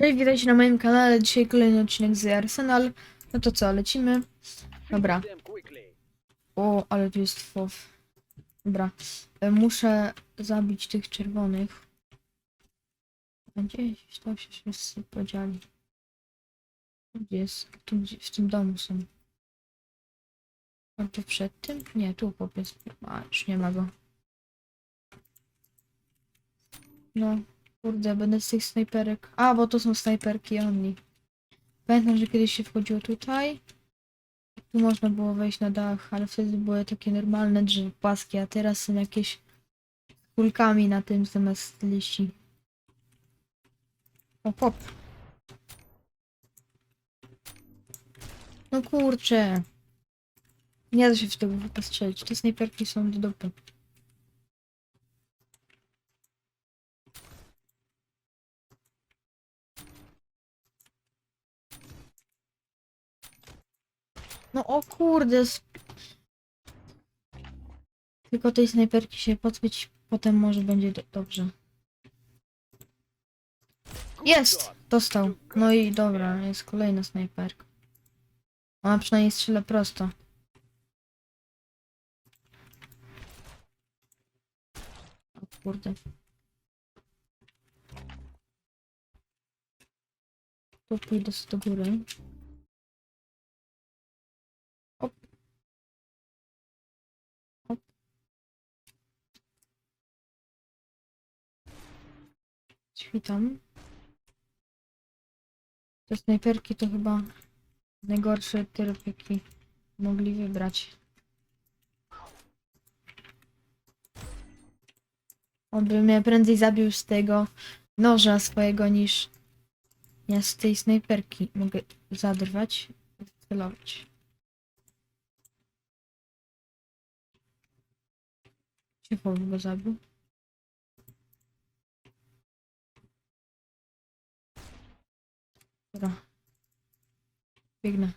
Cześć, witajcie na moim kanale. Dzisiaj kolejny odcinek z Arsenal. No to co, lecimy? Dobra. O, ale tu jest fow. Dobra. E, Muszę zabić tych czerwonych. Gdzieś tam się wszyscy podzieli. Gdzie jest? Tu w tym domu są. A tu przed tym? Nie, tu chłopiec. A, już nie ma go. No, kurde, będę z tych snajperek. A, bo to są snajperki oni. Pamiętam, że kiedyś się wchodziło tutaj. Tu można było wejść na dach, ale wtedy były takie normalne drzewa płaskie, a teraz są jakieś kulkami na tym zamiast liści. O, hop. No kurczę. Nie da się w tego postrzelić. Te snajperki są do dupy. No o kurde. Tylko tej snajperki się pozbyć, potem może będzie do dobrze. Jest! Dostał. No i dobra, jest kolejna snajperka. Ona przynajmniej strzela prosto. O kurde. Tu pójdę do góry. Świtam. Te snajperki to chyba najgorszy tryb, jaki mogli wybrać. On by mnie prędzej zabił z tego noża swojego niż ja z tej snajperki mogę zadrwać i celować. Cicho go zabił. Dobra. Biegnę.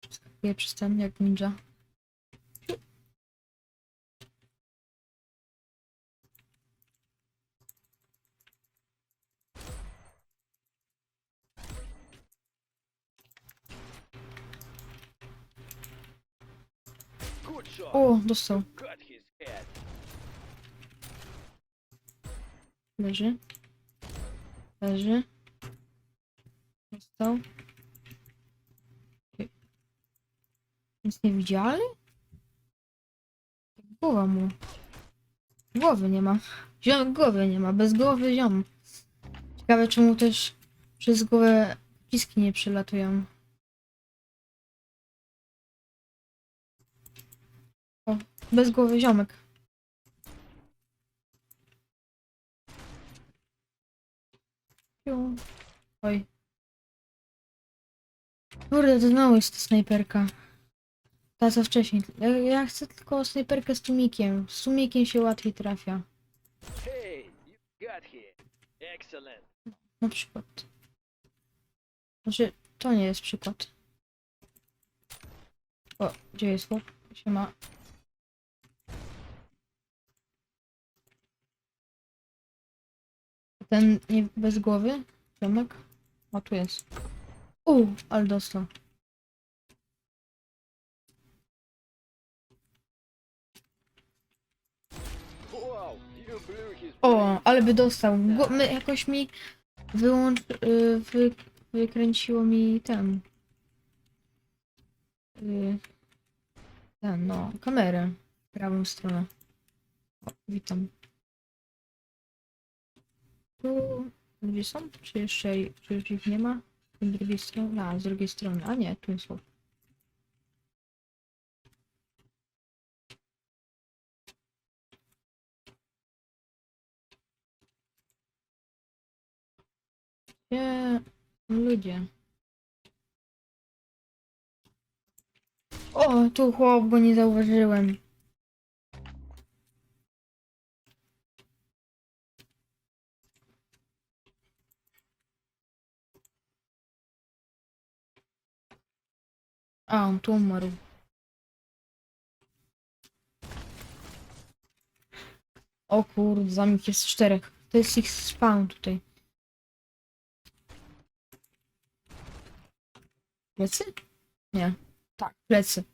Przeskakuję przez ten jak ninja. O, dostał. Leży. Leży. Dostał. Nic nie widzieli? Głowa mu. Głowy nie ma. Ziom, głowy nie ma. Bez głowy ziom. Ciekawe czemu też przez głowę pociski nie przylatują. O, bez głowy ziomek. Oj. Kurde, to znowu jest ta snajperka. Ta co wcześniej. Ja, ja chcę tylko snajperkę z tłumikiem. Z tłumikiem się łatwiej trafia. Na przykład. Znaczy, to nie jest przykład. O, gdzie jest chłop? Się ma. Ten nie bez głowy? Ziomek? O, tu jest. U, ale dostał. O, ale by dostał. Go, my, jakoś mi wyłącz... y, Wy, wykręciło mi ten... y, Ten, no, kamerę. Prawą stronę. O, witam. Tu ludzie są? Czy jeszcze czy już ich nie ma? Z drugiej strony? A, z drugiej strony. A nie, tu są. Nie, ludzie. O, tu chłop, bo nie zauważyłem. A, on tu umarł. O kurde, za nich jest czterech. To jest ich spawn tutaj. Plecy? Nie. Tak, plecy.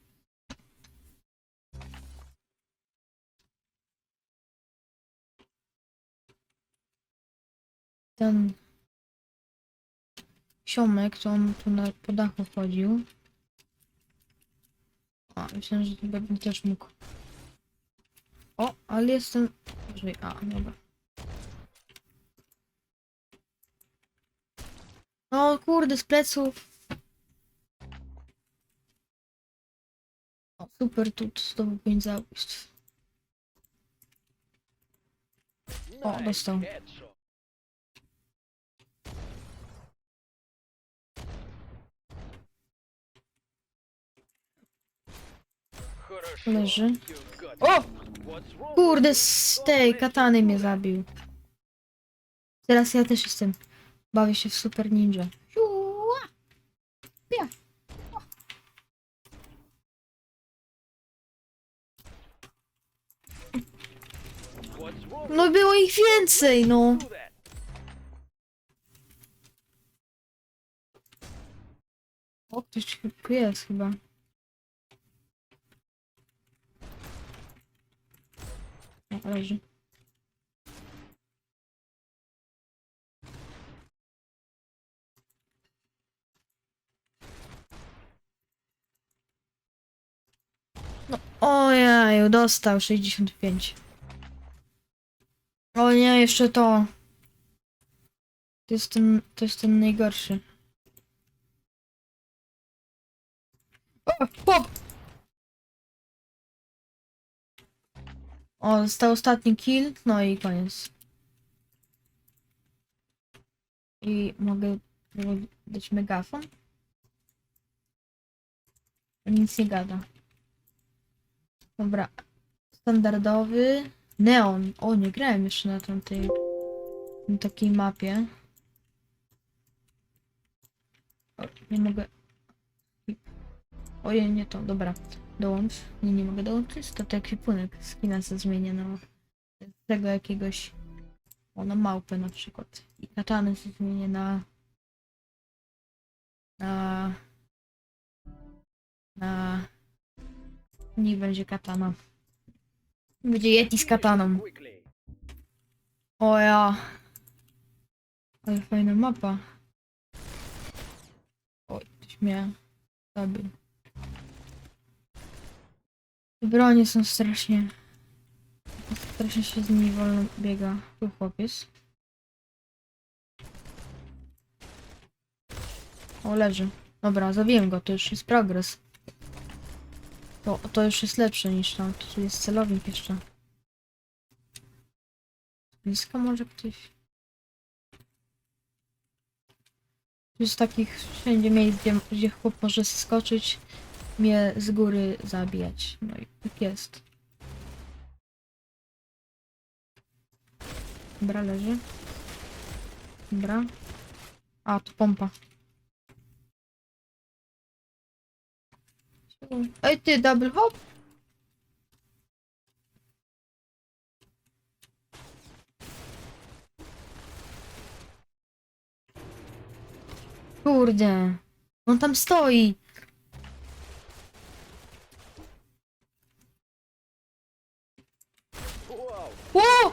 Ten ziomek, to on tu na, po chodził. A, myślałem, że to pewnie też mógł. O, ale jestem... Wyżej. A, dobra. No kurde, z pleców. O, super, tu znowu pięć zabójstw. O, dostał. Leży. O! Kurde, z tej katany mnie zabił. Teraz ja też jestem. Bawię się w Super Ninja. No było ich więcej, no. O, ktoś jest chyba. Leży. No, ojeju, dostał 65. O nie, jeszcze to. To jest ten, to jest ten najgorszy. O, chłop! O, został ostatni kill, no i koniec. I mogę dać megafon? Nic nie gada. Dobra. Standardowy. Neon. O, nie grałem jeszcze na tamtej na takiej mapie. O, nie mogę. Ojej, nie to, dobra. Dołącz. Nie, nie mogę dołączyć. To tak ekwipunek skina se zmienię na tego jakiegoś. O, na małpę na przykład. I katany se zmienię na. Na. Na. Nie będzie katana. Będzie Yeti z kataną. O ja. Ale fajna mapa. Oj, ktoś mnie zabił. Bronie są strasznie... Strasznie się z nimi wolno biega. Tu chłopiec. O, leży. Dobra, zabiłem go, to już jest progres. To, to już jest lepsze niż tam. Tu jest celownik jeszcze. Blisko może ktoś? Tu jest takich wszędzie miejsc, gdzie, gdzie chłop może skoczyć, mnie z góry zabijać. No i tak jest. Dobra, leży. Dobra. A, tu pompa. Ej ty, double hop? Kurde. On tam stoi. Wow. O!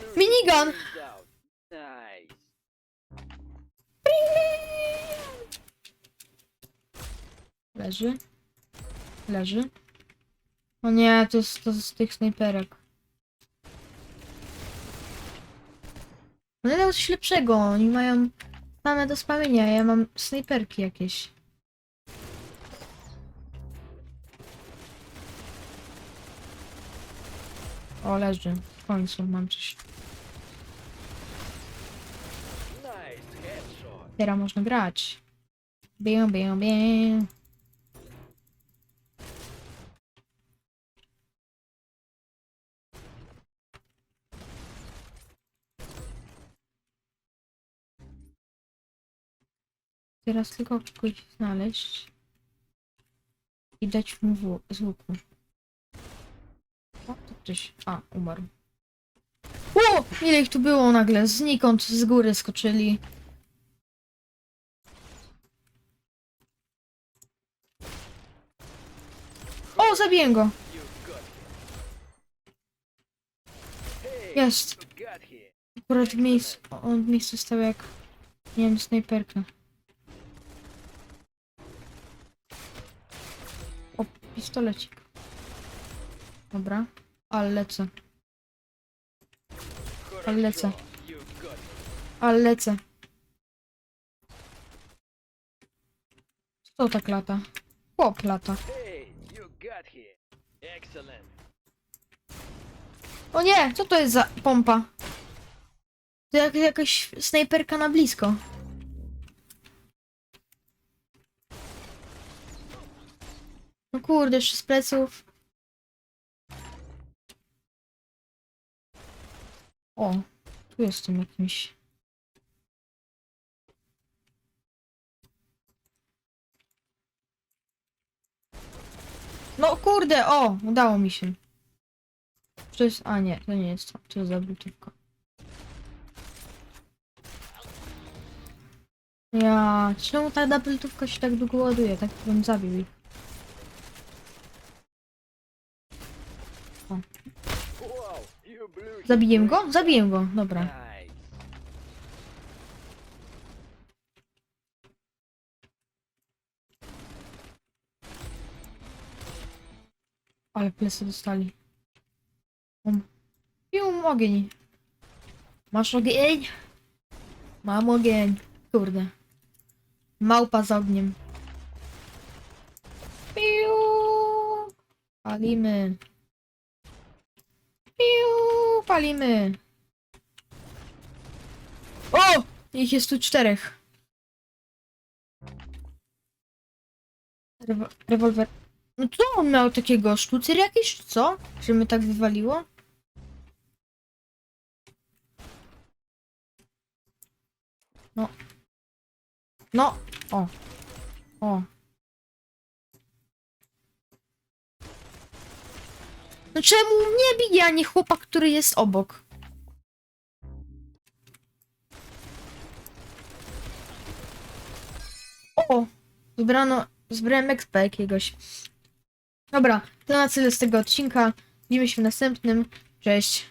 Nice. Leży. Leży. O nie, to jest to z tych snajperek. Nie dał coś lepszego. Oni mają same do spamienia, a ja mam snajperki jakieś. O, leży. W końcu mam coś. Teraz można grać. Bię, bię, bię. Teraz tylko kogoś znaleźć i dać mu w, z łuku. O, to ktoś. A, umarł. O! Ile ich tu było nagle? Znikąd z góry skoczyli. O, zabiję go. Jest. Akurat w miejscu, on w miejscu stał jak, nie wiem, snajperka. O, pistolecik. Dobra, ale lecę, ale lecę, ale lecę. Co tak lata? Chłop lata. O nie, co to jest za pompa? To jak, jakaś snajperka na blisko. No kurde, jeszcze z pleców. O, tu jestem jakimś. No kurde, o, udało mi się. To jest, a nie, to nie jest to, to jest zabutówka. Ja, czemu ta dabeltówka się tak długo ładuje? Tak bym zabił ich. Zabiję go? Zabiję go, dobra. Ale plecy dostali. Um. Pium, ogień. Masz ogień? Mam ogień. Kurde. Małpa z ogniem. Piu. Palimy. Piu, palimy. O! Ich jest tu czterech. Rewo- rewolwer. No co on miał takiego? Sztucer jakiś, co? Że mnie tak wywaliło? No. No. O. O. No czemu mnie bije, a nie chłopak, który jest obok? O! Wybrano, zbrałem expa jakiegoś. Dobra, to na tyle z tego odcinka. Widzimy się w następnym. Cześć.